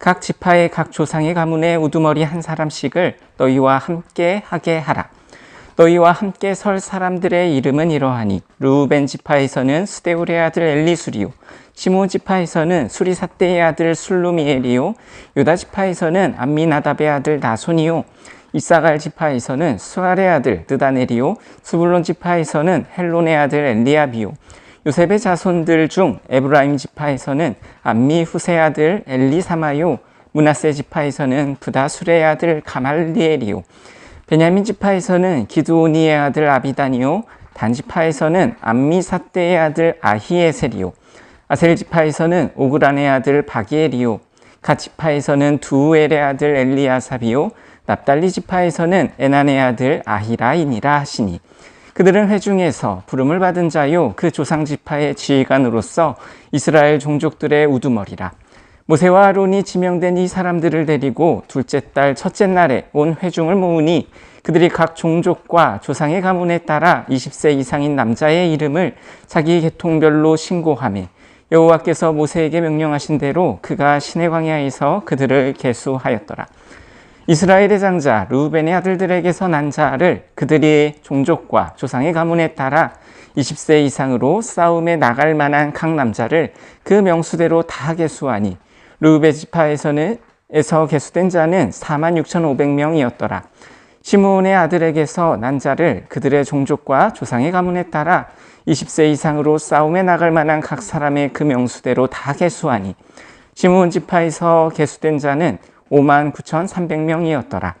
각 지파의 각 조상의 가문에 우두머리 한 사람씩을 너희와 함께 하게 하라. 너희와 함께 설 사람들의 이름은 이러하니 루벤 지파에서는 스데울의 아들 엘리수리오 시몬 지파에서는 수리사떼의 아들 술루미엘이요 유다 지파에서는 암미나답의 아들 나손이요 이사갈 지파에서는 수알의 아들 느다넬이요 수불론 지파에서는 헬론의 아들 엘리아비요 요셉의 자손들 중 에브라임 지파에서는 암미 후세 아들 엘리사마요 문하세 지파에서는 부다술의 아들 가말리엘이요 베냐민 지파에서는 기드오니의 아들 아비다니요 단 지파에서는 암미사떼의 아들 아히에셀이요 아셀 지파에서는 오그란의 아들 바기엘이요 갓 지파에서는 두우엘의 아들 엘리아삽이요 납달리 지파에서는 에난의 아들 아히라이니라 하시니 그들은 회중에서 부름을 받은 자요 그 조상 지파의 지휘관으로서 이스라엘 종족들의 우두머리라. 모세와 아론이 지명된 이 사람들을 데리고 둘째 달 첫째 날에 온 회중을 모으니 그들이 각 종족과 조상의 가문에 따라 20세 이상인 남자의 이름을 자기 계통별로 신고하며 여호와께서 모세에게 명령하신 대로 그가 시내 광야에서 그들을 계수하였더라. 이스라엘의 장자 루벤의 아들들에게서 난 자를 그들이 종족과 조상의 가문에 따라 20세 이상으로 싸움에 나갈 만한 각 남자를 그 명수대로 다 계수하니 루벤 지파에서는 에서 계수된 자는 4만 6,500명이었더라. 시므온의 아들에게서 난 자를 그들의 종족과 조상의 가문에 따라 20세 이상으로 싸움에 나갈 만한 각 사람의 그 명수대로 다 계수하니 시므온 지파에서 계수된 자는 5만 9,300명이었더라.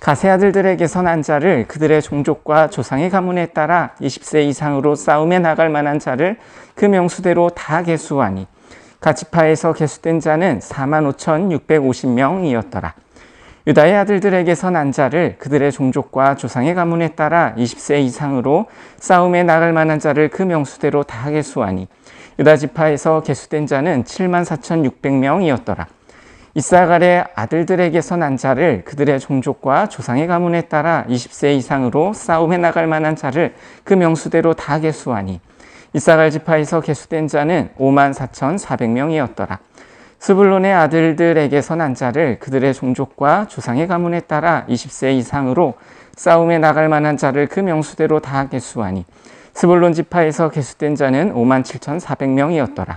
가세 아들들에게서 난 자를 그들의 종족과 조상의 가문에 따라 20세 이상으로 싸움에 나갈 만한 자를 그 명수대로 다 계수하니 가치파에서 계수된 자는 4만 5,650명이었더라. 유다의 아들들에게서 난 자를 그들의 종족과 조상의 가문에 따라 20세 이상으로 싸움에 나갈 만한 자를 그 명수대로 다 계수하니 유다 지파에서 계수된 자는 7만 4,600명이었더라. 이사갈의 아들들에게서 난 자를 그들의 종족과 조상의 가문에 따라 20세 이상으로 싸움에 나갈 만한 자를 그 명수대로 다 계수하니 이사갈 지파에서 계수된 자는 5만 4,400명이었더라. 스불론의 아들들에게서 난 자를 그들의 종족과 조상의 가문에 따라 20세 이상으로 싸움에 나갈 만한 자를 그 명수대로 다 계수하니 스불론 지파에서 계수된 자는 5만 7,400명이었더라.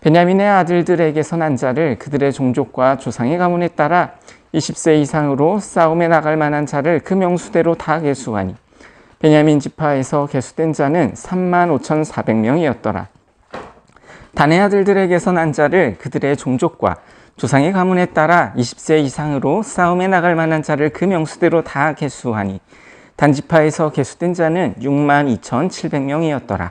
베냐민의 아들들에게서 난 자를 그들의 종족과 조상의 가문에 따라 20세 이상으로 싸움에 나갈 만한 자를 그 명수대로 다 계수하니 베냐민 지파에서 계수된 자는 3만 5,400명이었더라. 단의 아들들에게서 난 자를 그들의 종족과 조상의 가문에 따라 20세 이상으로 싸움에 나갈 만한 자를 그 명수대로 다 계수하니 단지파에서 계수된 자는 6만 2,700명이었더라.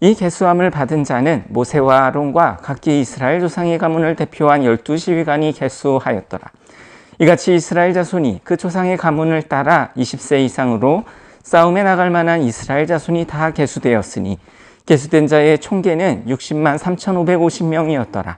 이 개수함을 받은 자는 모세와 아론과 각기 이스라엘 조상의 가문을 대표한 열두 시위관이 개수하였더라. 이같이 이스라엘 자손이 그 조상의 가문을 따라 20세 이상으로 싸움에 나갈 만한 이스라엘 자손이 다 개수되었으니 개수된 자의 총계는 60만 3,550명이었더라.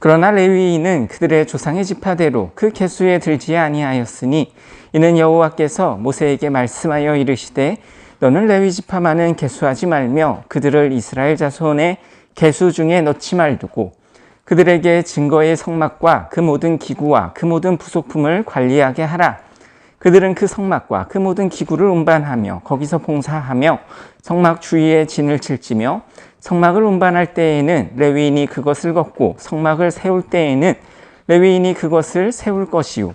그러나 레위인은 그들의 조상의 지파대로 그 개수에 들지 아니하였으니 이는 여호와께서 모세에게 말씀하여 이르시되 너는 레위 지파만은 계수하지 말며 그들을 이스라엘 자손의 계수 중에 넣지 말두고 그들에게 증거의 성막과 그 모든 기구와 그 모든 부속품을 관리하게 하라. 그들은 그 성막과 그 모든 기구를 운반하며 거기서 봉사하며 성막 주위에 진을 칠지며 성막을 운반할 때에는 레위인이 그것을 걷고 성막을 세울 때에는 레위인이 그것을 세울 것이요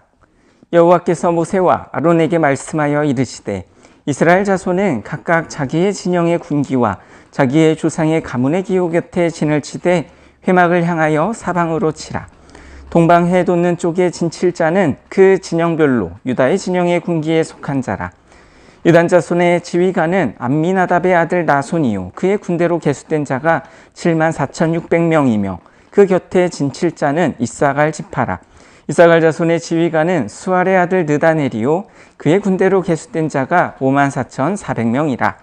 여호와께서 모세와 아론에게 말씀하여 이르시되 이스라엘 자손은 각각 자기의 진영의 군기와 자기의 조상의 가문의 기호 곁에 진을 치되 회막을 향하여 사방으로 치라. 동방해 돋는 쪽의 진칠 자는 그 진영별로 유다의 진영의 군기에 속한 자라. 유단 자손의 지휘관은 암미나답의 아들 나손이요 그의 군대로 계수된 자가 7만 4,600명이며 그 곁에 진칠 자는 이사갈 지파라. 이사갈 자손의 지휘관은 수알의 아들 느다넬이요 그의 군대로 계수된 자가 5만 4,400명이라.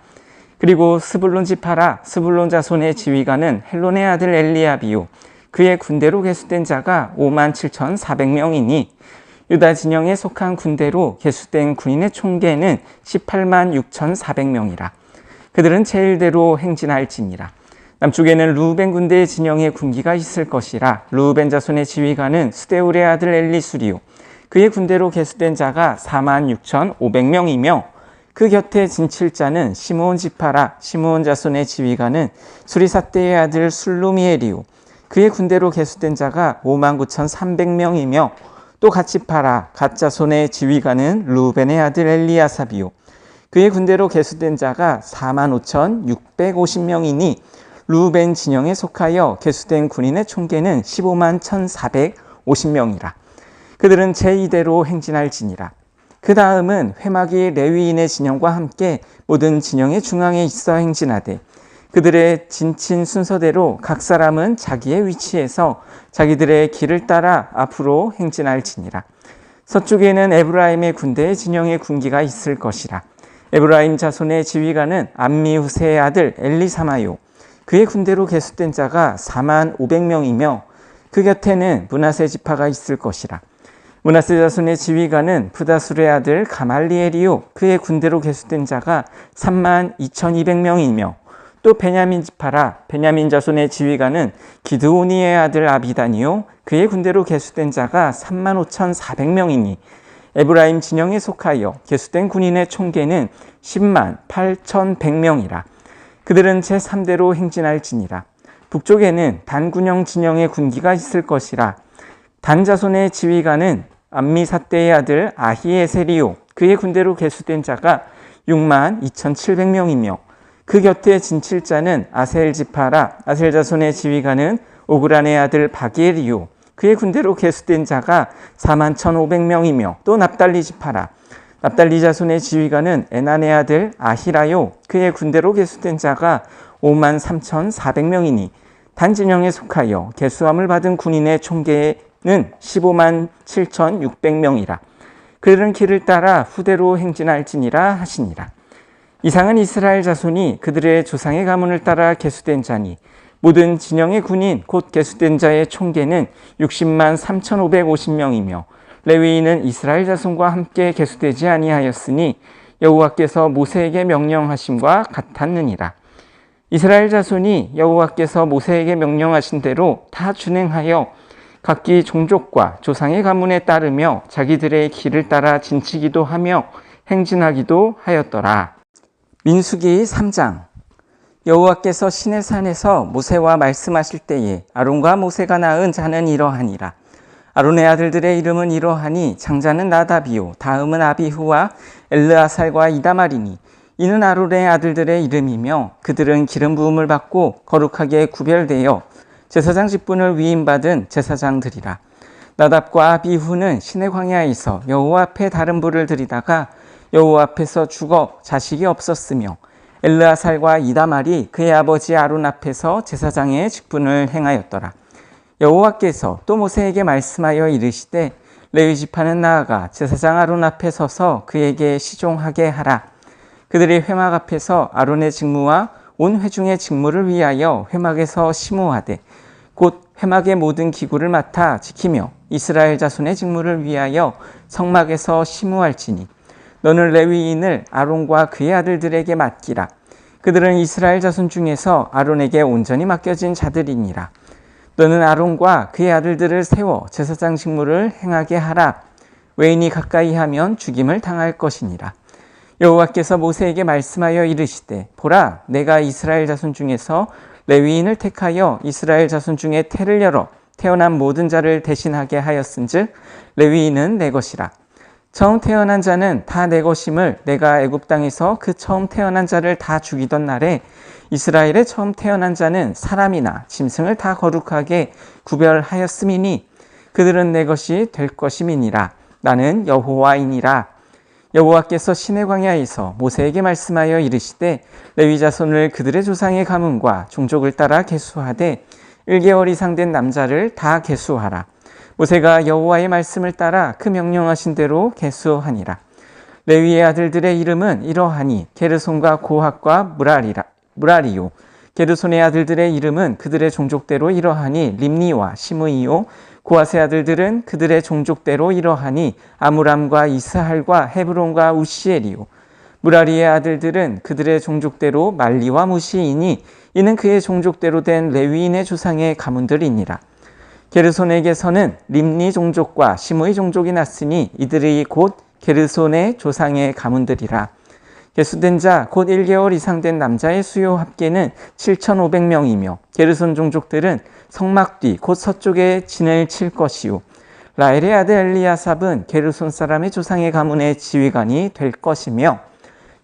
그리고 스불론 지파라 스불론 자손의 지휘관은 헬론의 아들 엘리압이요 그의 군대로 계수된 자가 5만 7,400명이니 유다 진영에 속한 군대로 계수된 군인의 총계는 18만 6,400명이라. 그들은 제일대로 행진할지니라. 남쪽에는 루벤 군대의 진영에 군기가 있을 것이라. 루벤 자손의 지휘관은 수데울의 아들 엘리수리요. 그의 군대로 계수된 자가 4만 6,500명이며 그 곁에 진칠자는 시므온 지파라. 시므온 자손의 지휘관은 수리사대의 아들 술루미엘이요. 그의 군대로 계수된 자가 5만 9,300명이며 또 같이 팔아 가짜 손의 지휘관은 루벤의 아들 엘리야사비요. 그의 군대로 계수된 자가 4만 5,650명이니 루벤 진영에 속하여 계수된 군인의 총계는 15만 1,450명이라. 그들은 제2대로 행진할 지니라. 그 다음은 회막이 레위인의 진영과 함께 모든 진영의 중앙에 있어 행진하되 그들의 진친 순서대로 각 사람은 자기의 위치에서 자기들의 길을 따라 앞으로 행진할지니라. 서쪽에는 에브라임의 군대의 진영의 군기가 있을 것이라. 에브라임 자손의 지휘관은 암미후세의 아들 엘리사마요. 그의 군대로 계수된 자가 4만 500명이며 그 곁에는 문하세 지파가 있을 것이라. 문하세 자손의 지휘관은 부다술의 아들 가말리엘이요. 그의 군대로 계수된 자가 3만 2,200명이며 또 베냐민 지파라 베냐민 자손의 지휘관은 기드오니의 아들 아비단이요 그의 군대로 계수된 자가 3만 5,400명이니 에브라임 진영에 속하여 계수된 군인의 총계는 10만 8,100명이라 그들은 제3대로 행진할지니라. 북쪽에는 단군영 진영의 군기가 있을 것이라. 단 자손의 지휘관은 암미사대의 아들 아히에세리요. 그의 군대로 계수된 자가 6만 2,700명이며 그 곁에 진칠자는 아셀 지파라. 아셀 자손의 지휘관은 오그란의 아들 바기엘이요. 그의 군대로 계수된 자가 4만 1,500명이며 또 납달리 지파라 납달리 자손의 지휘관은 에난의 아들 아히라요 그의 군대로 계수된 자가 5만 3,400명이니 단진영에 속하여 계수함을 받은 군인의 총계는 15만 7,600명이라. 그들은 길을 따라 후대로 행진할지니라 하시니라. 이상은 이스라엘 자손이 그들의 조상의 가문을 따라 계수된 자니 모든 진영의 군인 곧 계수된 자의 총계는 60만 3,550명이며 레위인은 이스라엘 자손과 함께 계수되지 아니하였으니 여호와께서 모세에게 명령하심과 같았느니라. 이스라엘 자손이 여호와께서 모세에게 명령하신 대로 다 준행하여 각기 종족과 조상의 가문에 따르며 자기들의 길을 따라 진치기도 하며 행진하기도 하였더라. 민수기 3장 여호와께서 신의 산에서 모세와 말씀하실 때에 아론과 모세가 낳은 자는 이러하니라 아론의 아들들의 이름은 이러하니 장자는 나답이요 다음은 아비후와 엘르아살과 이다말이니 이는 아론의 아들들의 이름이며 그들은 기름 부음을 받고 거룩하게 구별되어 제사장 직분을 위임받은 제사장들이라 나답과 아비후는 신의 광야에서 여호와 앞에 다른 불을 들이다가 여호와 앞에서 죽어 자식이 없었으며 엘르아살과 이다말이 그의 아버지 아론 앞에서 제사장의 직분을 행하였더라. 여호와께서 또 모세에게 말씀하여 이르시되 레위 지파는 나아가 제사장 아론 앞에 서서 그에게 시종하게 하라. 그들이 회막 앞에서 아론의 직무와 온 회중의 직무를 위하여 회막에서 심호하되 곧 회막의 모든 기구를 맡아 지키며 이스라엘 자손의 직무를 위하여 성막에서 심호할지니 너는 레위인을 아론과 그의 아들들에게 맡기라. 그들은 이스라엘 자손 중에서 아론에게 온전히 맡겨진 자들이니라. 너는 아론과 그의 아들들을 세워 제사장 직무를 행하게 하라. 외인이 가까이 하면 죽임을 당할 것이니라. 여호와께서 모세에게 말씀하여 이르시되 보라 내가 이스라엘 자손 중에서 레위인을 택하여 이스라엘 자손 중에 태를 열어 태어난 모든 자를 대신하게 하였은즉 레위인은 내 것이라. 처음 태어난 자는 다 내 것임을 내가 애굽 땅에서 그 처음 태어난 자를 다 죽이던 날에 이스라엘의 처음 태어난 자는 사람이나 짐승을 다 거룩하게 구별하였음이니 그들은 내 것이 될 것임이니라. 나는 여호와이니라. 여호와께서 시내 광야에서 모세에게 말씀하여 이르시되 레위 자손을 그들의 조상의 가문과 종족을 따라 계수하되 1개월 이상 된 남자를 다 계수하라. 모세가 여호와의 말씀을 따라 그 명령하신 대로 계수하니라. 레위의 아들들의 이름은 이러하니 게르손과 고학과 무라리라 무라리요. 게르손의 아들들의 이름은 그들의 종족대로 이러하니 림니와 시므이요. 고아세 아들들은 그들의 종족대로 이러하니 아무람과 이스할과 헤브론과 우시엘이요. 무라리의 아들들은 그들의 종족대로 말리와 무시이니 이는 그의 종족대로 된 레위인의 조상의 가문들이니라. 게르손에게서는 림니 종족과 시므의 종족이 났으니 이들이 곧 게르손의 조상의 가문들이라. 개수된 자 곧 1개월 이상 된 남자의 수요 합계는 7,500명이며 게르손 종족들은 성막 뒤 곧 서쪽에 진을 칠 것이요. 라엘의 아들 엘리야삽은 게르손 사람의 조상의 가문의 지휘관이 될 것이며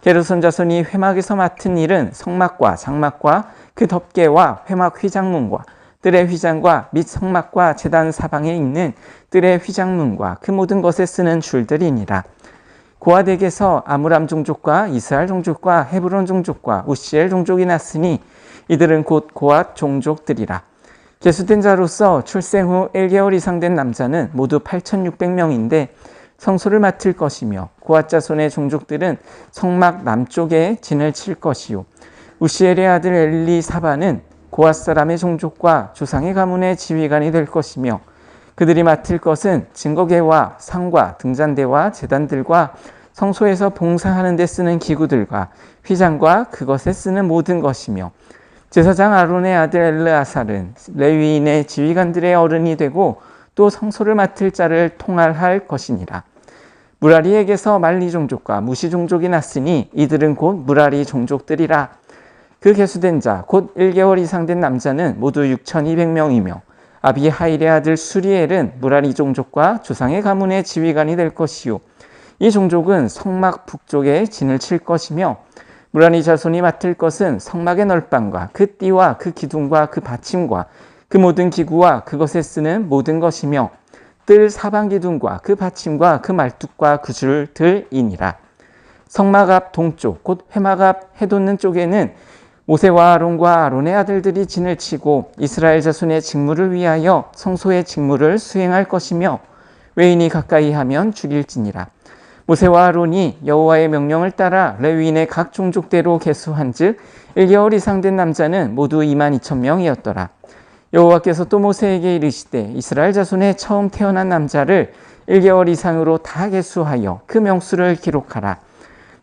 게르손 자손이 회막에서 맡은 일은 성막과 장막과 그 덮개와 회막 휘장문과 뜰의 휘장과 및 성막과 재단 사방에 있는 뜰의 휘장문과 그 모든 것에 쓰는 줄들이니라. 고아덱에서 아므람 종족과 이스라엘 종족과 헤브론 종족과 우시엘 종족이 났으니 이들은 곧 고앗 종족들이라. 개수된 자로서 출생 후 1개월 이상 된 남자는 모두 8,600명인데 성소를 맡을 것이며 고앗 자손의 종족들은 성막 남쪽에 진을 칠 것이요. 우시엘의 아들 엘리사바는 고앗 사람의 종족과 조상의 가문의 지휘관이 될 것이며 그들이 맡을 것은 증거계와 상과 등잔대와 재단들과 성소에서 봉사하는 데 쓰는 기구들과 휘장과 그것에 쓰는 모든 것이며 제사장 아론의 아들 엘르아살은 레위인의 지휘관들의 어른이 되고 또 성소를 맡을 자를 통할할 것이니라. 무라리에게서 말리 종족과 무시 종족이 났으니 이들은 곧 무라리 종족들이라. 그 개수된 자, 곧 1개월 이상 된 남자는 모두 6,200명이며 아비하일의 아들 수리엘은 무라리 종족과 조상의 가문의 지휘관이 될 것이요. 이 종족은 성막 북쪽에 진을 칠 것이며 무라리 자손이 맡을 것은 성막의 널방과 그 띠와 그 기둥과 그 받침과 그 모든 기구와 그것에 쓰는 모든 것이며 뜰 사방 기둥과 그 받침과 그 말뚝과 그 줄들이니라. 성막 앞 동쪽 곧 회막 앞 해돋는 쪽에는 모세와 아론과 아론의 아들들이 진을 치고 이스라엘 자손의 직무를 위하여 성소의 직무를 수행할 것이며 외인이 가까이 하면 죽일지니라. 모세와 아론이 여호와의 명령을 따라 레위인의 각 종족대로 계수한즉 1개월 이상 된 남자는 모두 2만 2천 명이었더라. 여호와께서 또 모세에게 이르시되 이스라엘 자손의 처음 태어난 남자를 1개월 이상으로 다 계수하여 그 명수를 기록하라.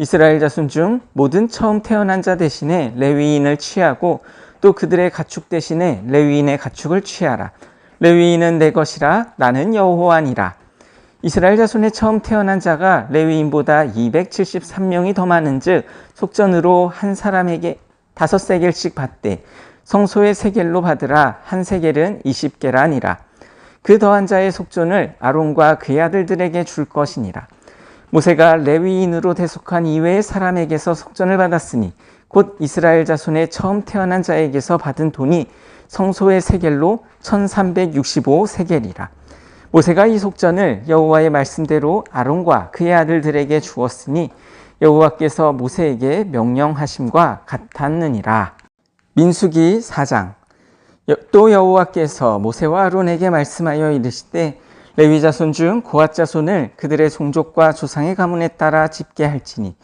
이스라엘 자손 중 모든 처음 태어난 자 대신에 레위인을 취하고 또 그들의 가축 대신에 레위인의 가축을 취하라. 레위인은 내 것이라 나는 여호와니라. 이스라엘 자손의 처음 태어난 자가 레위인보다 273명이 더 많은즉 속전으로 한 사람에게 다섯 세겔씩 받되 성소의 세겔로 받으라 한 세겔은 20개라니라 그 더한 자의 속전을 아론과 그의 아들들에게 줄 것이니라 모세가 레위인으로 대속한 이외의 사람에게서 속전을 받았으니 곧 이스라엘 자손의 처음 태어난 자에게서 받은 돈이 성소의 세겔로 1365 세겔이라 모세가 이 속전을 여호와의 말씀대로 아론과 그의 아들들에게 주었으니 여호와께서 모세에게 명령하심과 같았느니라. 민수기 4장 또 여호와께서 모세와 아론에게 말씀하여 이르시되 레위 자손 중 고앗 자손을 그들의 종족과 조상의 가문에 따라 집게 할지니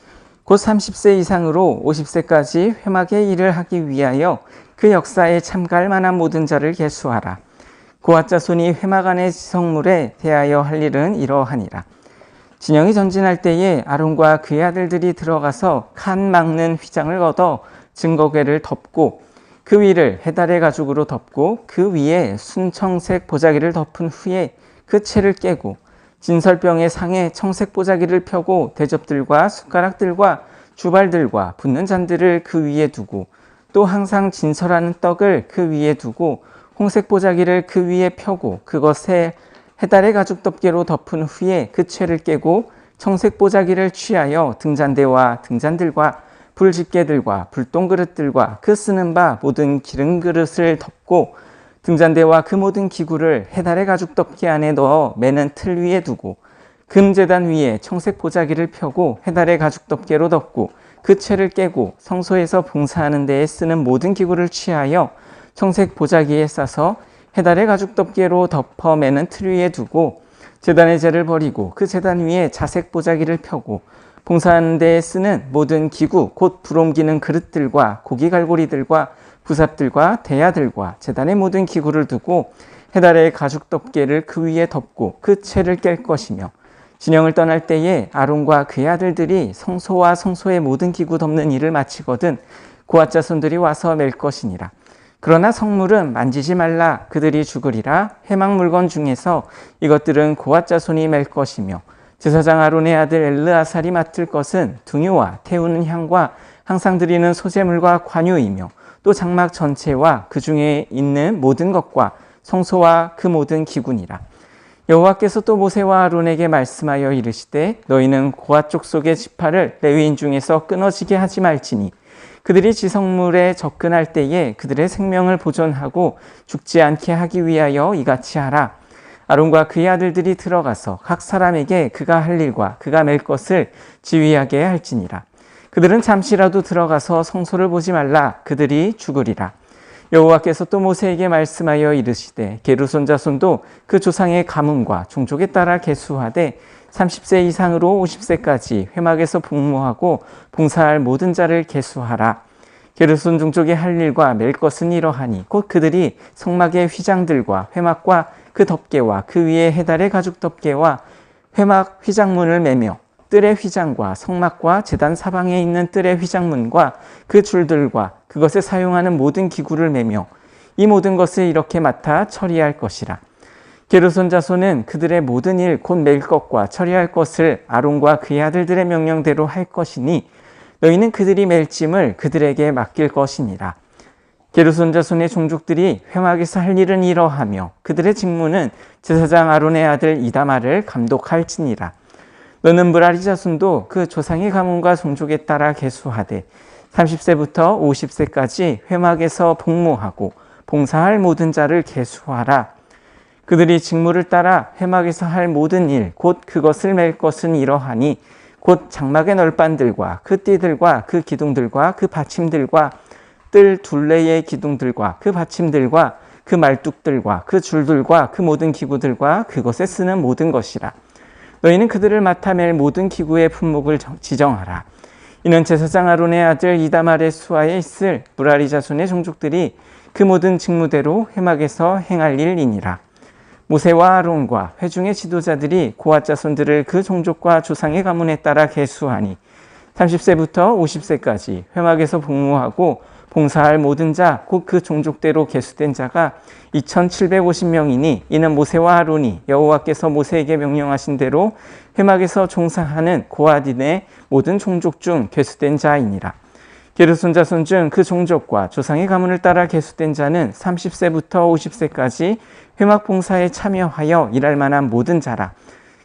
곧 30세 이상으로 50세까지 회막의 일을 하기 위하여 그 역사에 참가할 만한 모든 자를 계수하라. 고앗 자손이 회막 안의 지성물에 대하여 할 일은 이러하니라. 진영이 전진할 때에 아론과 그의 아들들이 들어가서 칸 막는 휘장을 걷어 증거궤를 덮고 그 위를 해달의 가죽으로 덮고 그 위에 순청색 보자기를 덮은 후에 그 채를 깨고 진설병의 상에 청색 보자기를 펴고 대접들과 숟가락들과 주발들과 붓는 잔들을 그 위에 두고 또 항상 진설하는 떡을 그 위에 두고 홍색 보자기를 그 위에 펴고 그것에 해달의 가죽 덮개로 덮은 후에 그 채를 깨고 청색 보자기를 취하여 등잔대와 등잔들과 불집게들과 불똥그릇들과 그 쓰는 바 모든 기름 그릇을 덮고 등잔대와 그 모든 기구를 해달의 가죽 덮개 안에 넣어 매는 틀 위에 두고 금재단 위에 청색 보자기를 펴고 해달의 가죽 덮개로 덮고 그 채를 깨고 성소에서 봉사하는 데에 쓰는 모든 기구를 취하여 청색 보자기에 싸서 해달의 가죽 덮개로 덮어 매는 틀 위에 두고 재단의 재를 버리고 그 재단 위에 자색 보자기를 펴고 봉사하는 데에 쓰는 모든 기구 곧 불 옮기는 그릇들과 고기 갈고리들과 부삽들과 대야들과 재단의 모든 기구를 두고 해달의 가죽 덮개를 그 위에 덮고 그 채를 깰 것이며 진영을 떠날 때에 아론과 그의 아들들이 성소와 성소의 모든 기구 덮는 일을 마치거든 고앗 자손들이 와서 맬 것이니라. 그러나 성물은 만지지 말라 그들이 죽으리라 해망 물건 중에서 이것들은 고앗 자손이 맬 것이며 제사장 아론의 아들 엘르아살이 맡을 것은 등유와 태우는 향과 항상 드리는 소재물과 관유이며 또 장막 전체와 그 중에 있는 모든 것과 성소와 그 모든 기군이라. 여호와께서 또 모세와 아론에게 말씀하여 이르시되 너희는 고아 족속의 지파를 레위인 중에서 끊어지게 하지 말지니 그들이 지성물에 접근할 때에 그들의 생명을 보존하고 죽지 않게 하기 위하여 이같이 하라. 아론과 그의 아들들이 들어가서 각 사람에게 그가 할 일과 그가 맬 것을 지휘하게 할지니라. 그들은 잠시라도 들어가서 성소를 보지 말라. 그들이 죽으리라. 여호와께서 또 모세에게 말씀하여 이르시되 게르손 자손도 그 조상의 가문과 종족에 따라 계수하되 30세 이상으로 50세까지 회막에서 복무하고 봉사할 모든 자를 계수하라. 게르손 종족의 할 일과 맬 것은 이러하니 곧 그들이 성막의 휘장들과 회막과 그 덮개와 그 위에 해달의 가죽 덮개와 회막 휘장문을 매며 뜰의 휘장과 성막과 재단 사방에 있는 뜰의 휘장문과 그 줄들과 그것에 사용하는 모든 기구를 매며 이 모든 것을 이렇게 맡아 처리할 것이라. 게르손 자손은 그들의 모든 일곧맬 것과 처리할 것을 아론과 그의 아들들의 명령대로 할 것이니 너희는 그들이 맬 짐을 그들에게 맡길 것이니라. 게르손 자손의 종족들이 회막에서 할 일은 이러하며 그들의 직무는 제사장 아론의 아들 이다마를 감독할지니라. 너는 브라리 자손도 그 조상의 가문과 종족에 따라 계수하되 30세부터 50세까지 회막에서 복무하고 봉사할 모든 자를 계수하라. 그들이 직무를 따라 회막에서 할 모든 일, 곧 그것을 맬 것은 이러하니 곧 장막의 널빤들과 그 띠들과 그 기둥들과 그 받침들과 뜰 둘레의 기둥들과 그 받침들과 그 말뚝들과 그 줄들과 그 모든 기구들과 그것에 쓰는 모든 것이라. 너희는 그들을 맡아 맬 모든 기구의 품목을 지정하라. 이는 제사장 아론의 아들 이다말의 수하에 있을 무라리 자손의 종족들이 그 모든 직무대로 회막에서 행할 일이니라. 모세와 아론과 회중의 지도자들이 고아 자손들을 그 종족과 조상의 가문에 따라 계수하니 30세부터 50세까지 회막에서 복무하고 봉사할 모든 자, 곧 그 종족대로 계수된 자가 2,750명이니 이는 모세와 아론이 여호와께서 모세에게 명령하신 대로 회막에서 종사하는 고아딘의 모든 종족 중 계수된 자이니라. 게르손 자손 중 그 종족과 조상의 가문을 따라 계수된 자는 30세부터 50세까지 회막 봉사에 참여하여 일할 만한 모든 자라.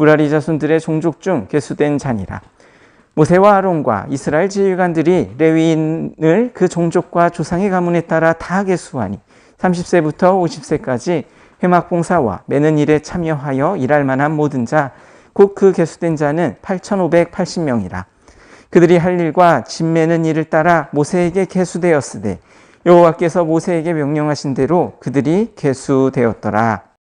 무라리 자손들의 종족 중 계수된 자니라. 모세와 아론과 이스라엘 지휘관들이 레위인을 그 종족과 조상의 가문에 따라 다 계수하니 30세부터 50세까지 회막 봉사와 매는 일에 참여하여 일할 만한 모든 자, 곧그 계수된 자는 8,580명이라. 그들이 할 일과 집 매는 일을 따라 모세에게 계수되었으되 여호와께서 모세에게 명령하신 대로 그들이 계수되었더라.